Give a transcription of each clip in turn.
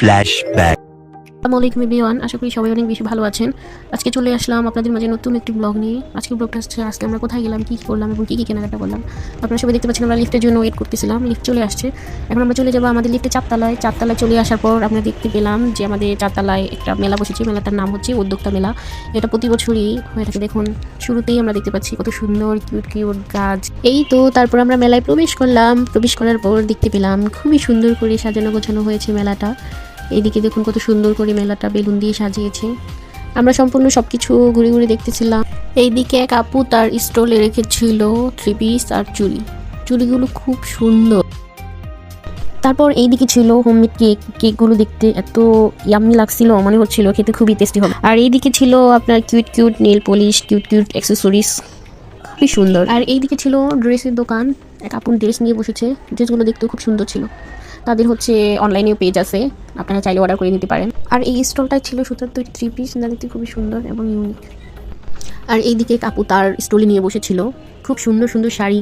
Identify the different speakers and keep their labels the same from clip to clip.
Speaker 1: Flashback.
Speaker 2: আসসালামু আলাইকুম আশা করি সবাই অনেক বেশি ভালো আছেন। আজকে চলে আসলাম আপনাদের মাঝে নতুন একটি ব্লগ নিয়ে। আজকে ব্লগটা হচ্ছে, আজকে আমরা কোথায় গেলাম, কী করলাম এবং কী কী কেনাকাটা করলাম। আপনারা সবাই দেখতে পাচ্ছেন, আমরা লিফটের জন্য ওয়েট করতেছিলাম লিফট চলে আসছে। এখন আমরা চলে যাব আমাদের লিফটে চারতলায়। চারতলায় চলে আসার পর আমরা দেখতে পেলাম যে আমাদের চারতলায় একটা মেলা বসেছে। মেলাটার নাম হচ্ছে উদ্যোক্তা মেলা। এটা প্রতি বছরই হয়ে থাকে। দেখুন, শুরুতেই আমরা দেখতে পাচ্ছি কত সুন্দর কিউট কিউট গাছ। এই তো, তারপর আমরা মেলায় প্রবেশ করলাম। প্রবেশ করার পর দেখতে পেলাম, খুবই সুন্দর করে সাজানো গোছানো হয়েছে মেলাটা। এইদিকে দেখুন কত সুন্দর করে মেলাটা বেলুন দিয়ে সাজিয়েছে। আমরা সম্পূর্ণ সব কিছু ঘুরে ঘুরে দেখতেছিলাম। এইদিকে এক আপু তার স্টলে রেখেছিল থ্রি পিস আর চুলি চুলিগুলো খুব সুন্দর। তারপর এইদিকে ছিল হোমমেড কেক। কেকগুলো দেখতে এত ইয়াম্মি লাগছিল, মনে হচ্ছিল খেতে খুবই টেস্টি হবে। আর এইদিকে ছিল আপনার cute cute nail polish, cute cute accessories. খুবই সুন্দর। আর এইদিকে ছিল ড্রেসের দোকান। এক আপন ড্রেস নিয়ে বসেছে। ড্রেসগুলো দেখতেও খুব সুন্দর ছিল। তাদের হচ্ছে অনলাইনেও পেজ আছে। আপনারা চাইলে অর্ডার করে নিতে পারেন। আর এই স্টলটাই ছিল সুতার তৈরি থ্রি পিস যা দেখতে খুবই সুন্দর এবং ইউনিক আর এইদিকে কাপু তার স্টলে নিয়ে বসেছিল। খুব সুন্দর সুন্দর শাড়ি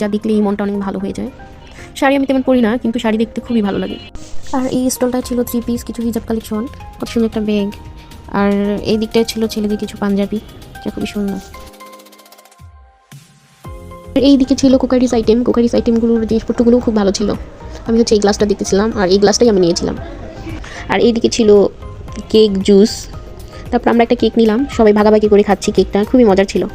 Speaker 2: যা দেখলে এই মনটা অনেক ভালো হয়ে যায়। শাড়ি আমি তেমন পরি না কিন্তু শাড়ি দেখতে খুবই ভালো লাগে। আর এই স্টলটায় ছিল থ্রি পিস কিছু হিজাব কালেকশন কত সুন্দর একটা ব্যাগ আর এই দিকটায় ছিল ছেলেদের কিছু পাঞ্জাবি যা খুবই সুন্দর। এই দিকে ছিল কুকারিস আইটেম। কুকারিস আইটেমগুলোর জিনিসপত্রগুলো খুব ভালো ছিল। আমি হচ্ছে এই গ্লাসটা দেখতেছিলাম আর এই গ্লাসটাই আমি নিয়েছিলাম। আর এইদিকে ছিল কেক জুস। তারপর আমরা একটা কেক নিলাম। সবাই ভাগাভাগি করে খাচ্ছি কেকটা। খুবই মজার ছিল।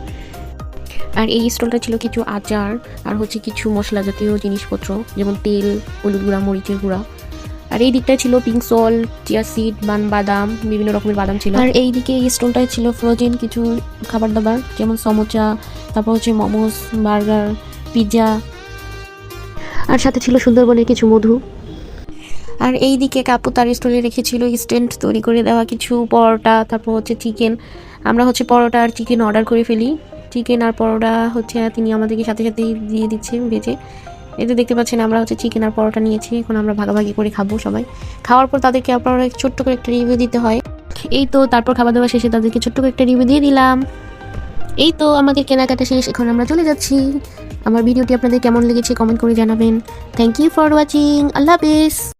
Speaker 2: আর এই স্টলটা ছিল কিছু আচার আর হচ্ছে কিছু মশলা জাতীয় জিনিসপত্র, যেমন তেল, হলুদ গুঁড়া, মরিচের গুঁড়া। আর এই দিকটায় ছিল পিঙ্ক সল্ট চিয়া সিড বান বাদাম, বিভিন্ন রকমের বাদাম ছিল। আর এই দিকে এই স্টলটায় ছিল ফ্রোজেন কিছু খাবার দাবার, যেমন সমোচা তারপর হচ্ছে মোমোস বার্গার পিৎজা আর সাথে ছিল সুন্দরবনের কিছু মধু। আর এই দিকে কাপু তার স্টলে রেখেছিল স্ট্যান্ড তৈরি করে দেওয়া কিছু পরোটা তারপর হচ্ছে চিকেন। আমরা হচ্ছে পরোটা আর চিকেন অর্ডার করে ফেলি। চিকেন আর পরোটা হচ্ছে তিনি আমাদেরকে সাথে সাথেই দিয়ে দিচ্ছে ভেজে। এতে দেখতে পাচ্ছেন আমরা হচ্ছে চিকেন আর পরোটা নিয়েছি এখন আমরা ভাগাভাগি করে খাব সবাই। খাওয়ার পর তাদেরকে আপনারা ছোট্ট করে একটা রিভিউ দিতে হয়। এই তো তারপর খাওয়া দাওয়া শেষে তাদেরকে ছোট্ট করে একটা রিভিউ দিয়ে দিলাম। এই তো আমাদের কেনাকাটা শেষ, এখন আমরা চলে যাচ্ছি। আমার ভিডিওটি আপনাদের কেমন লেগেছে কমেন্ট করে জানাবেন। থ্যাংক ইউ ফর ওয়াচিং আল্লাহ হাফিজ।